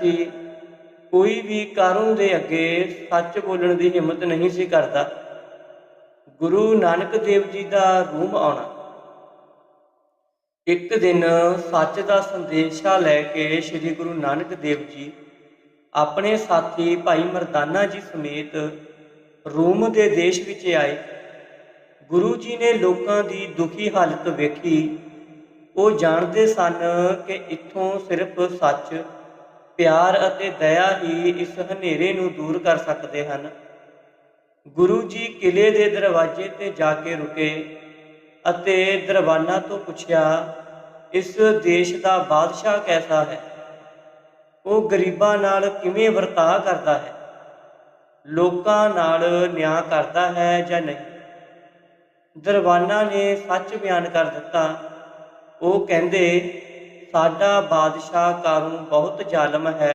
ਸੀ ਕੋਈ ਵੀ ਕਾਰਨ ਦੇ ਅੱਗੇ ਸੱਚ ਬੋਲਣ ਦੀ ਹਿੰਮਤ ਨਹੀਂ ਸੀ ਕਰਦਾ। ਗੁਰੂ ਨਾਨਕ ਦੇਵ ਜੀ ਦਾ ਰੂਮ ਆਉਣਾ। ਇੱਕ ਦਿਨ ਸੱਚ ਦਾ ਸੰਦੇਸ਼ਾ ਲੈ ਕੇ ਸ੍ਰੀ ਗੁਰੂ ਨਾਨਕ ਦੇਵ ਜੀ ਆਪਣੇ ਸਾਥੀ ਭਾਈ ਮਰਦਾਨਾ ਜੀ ਸਮੇਤ ਰੂਮ ਦੇ ਦੇਸ਼ ਵਿੱਚ ਆਏ। ਗੁਰੂ ਜੀ ਨੇ ਲੋਕਾਂ ਦੀ ਦੁਖੀ ਹਾਲਤ ਵੇਖੀ। ਉਹ ਜਾਣਦੇ ਸਨ ਕਿ ਇੱਥੋਂ ਸਿਰਫ ਸੱਚ ਪਿਆਰ ਅਤੇ ਦਇਆ ਹੀ ਇਸ ਹਨੇਰੇ ਨੂੰ ਦੂਰ ਕਰ ਸਕਦੇ ਹਨ। ਗੁਰੂ ਜੀ ਕਿਲੇ ਦੇ ਦਰਵਾਜ਼ੇ ਤੇ ਜਾ ਕੇ ਰੁਕੇ ਅਤੇ ਦਰਬਾਨਾ ਤੋਂ ਪੁੱਛਿਆ, ਇਸ ਦੇਸ਼ ਦਾ ਬਾਦਸ਼ਾਹ ਕੈਸਾ ਹੈ? ਉਹ ਗਰੀਬਾਂ ਨਾਲ ਕਿਵੇਂ ਵਰਤਾਅ ਕਰਦਾ ਹੈ? ਲੋਕਾਂ ਨਾਲ ਨਿਆਂ ਕਰਦਾ ਹੈ ਜਾਂ ਨਹੀਂ? ਦਰਬਾਨਾ ਨੇ ਸੱਚ ਬਿਆਨ ਕਰ ਦਿੱਤਾ। ਉਹ ਕਹਿੰਦੇ ਸਾਡਾ ਬਾਦਸ਼ਾਹ ਕਾਰੂ ਬਹੁਤ ਜ਼ਾਲਮ ਹੈ।